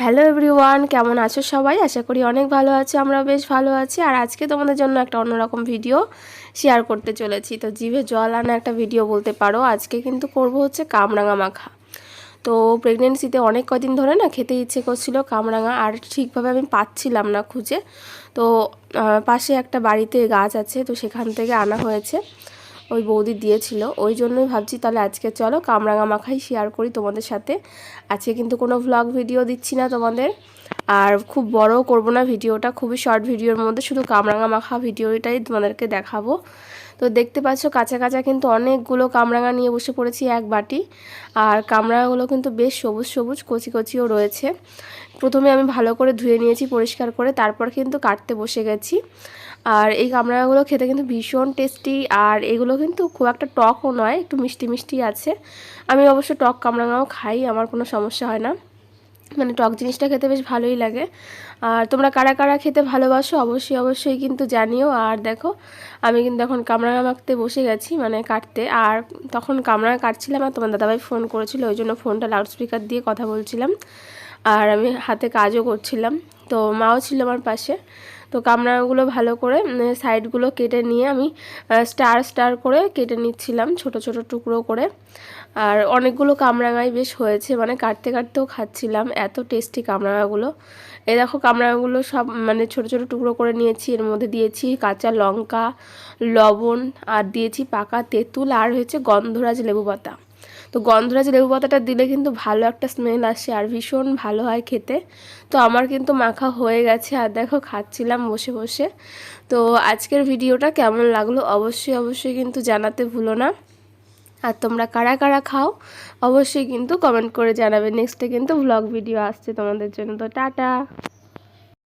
Hello everyone, কেমন আছো সবাই? আশা করি অনেক ভালো আছে, আমরা বেশ ভালো আছি। আর আজকে তোমাদের জন্য একটা অন্যরকম ভিডিও শেয়ার করতে চলেছি। তো জিভে জল আনা একটা ভিডিও বলতে পারো। আজকে কিন্তু করব হচ্ছে কামরাঙা মাখা। তো প্রেগনেন্সিতে অনেক কদিন ধরে না খেতে ইচ্ছে করছিল কামরাঙা, আর ঠিকভাবে আমি পাচ্ছিলাম না খুঁজে। তো পাশে একটা বাড়িতে গাছ আছে, তো সেখান থেকে আনা হয়েছে। ওই বৌদি দিয়েছিল। ওই জন্যই ভাবছি তাহলে আজকে চলো কামরাঙা মাখাই শেয়ার করি তোমাদের সাথে। আজকে কিন্তু কোনো ভ্লগ ভিডিও দিচ্ছি না তোমাদের। আর খুব বড়ও করব না ভিডিওটা, খুবই শর্ট ভিডিওর মধ্যে, শুধু কামরাঙা মাখা ভিডিওটাই তোমাদেরকে দেখাবো। তো দেখতে পাচ্ছ কাঁচা কাঁচা কিন্তু অনেকগুলো কামরাঙা নিয়ে বসে পড়েছি এক বাটি, আর কামরাঙাগুলো কিন্তু বেশ সবুজ সবুজ, কচি কচিও রয়েছে। প্রথমে আমি ভালো করে ধুয়ে নিয়েছি পরিষ্কার করে, তারপর কিন্তু কাটতে বসে গেছি। আর এই কামরাঙাগুলো খেতে কিন্তু ভীষণ টেস্টি আর এগুলো কিন্তু খুব একটা টকও নয়, একটু মিষ্টি মিষ্টি আছে। আমি অবশ্য টক কামরাঙাও খাই, আমার কোনো সমস্যা হয় না। মানে টক জিনিসটা খেতে বেশ ভালোই লাগে। আর তোমরা কারা কারা খেতে ভালোবাসো অবশ্যই অবশ্যই কিন্তু জানিও। আর দেখো, আমি কিন্তু এখন কামড়া মাখতে বসে গেছি মানে কাটতে। আর তখন কামড়া কাটছিলাম আর তোমার দাদাভাই ফোন করেছিল, ওই জন্য ফোনটা লাউডস্পিকার দিয়ে কথা বলছিলাম। আর আমি হাতে কাজও করছিলাম। তো মাও ছিল আমার পাশে। তো কামরাঙাগুলো ভালো করে সাইডগুলো কেটে নিয়ে আমি স্টার স্টার করে কেটে নিচ্ছিলাম ছোট ছোট টুকরো করে। আর অনেকগুলো কামরাঙাই বেশ হয়েছে মানে কাটতে কাটতেও খাচ্ছিলাম এত টেস্টি কামরাঙাগুলো। এ দেখো কামরাঙাগুলো সব মানে ছোট ছোট টুকরো করে নিয়েছি, এর মধ্যে দিয়েছি কাঁচা লঙ্কা, লবণ, আর দিয়েছি পাকা তেঁতুল, আর হয়েছে গন্ধরাজ লেবু পাতা তো গন্ধরাজ লেবু পাতাটা দিলে কিন্তু ভালো একটা স্মেল আসে আর ভীষণ ভালো হয় খেতে। তো আমার কিন্তু মাখা হয়ে গেছে আর দেখো খাচ্ছিলাম বসে বসে। তো আজকের ভিডিওটা কেমন লাগল অবশ্যই অবশ্যই কিন্তু জানাতে ভুলো না। আর তোমরা কারা কারা খাও অবশ্যই কিন্তু কমেন্ট করে জানাবে। নেক্সটে কিন্তু ব্লগ ভিডিও আসছে তোমাদের জন্য। তো টাটা।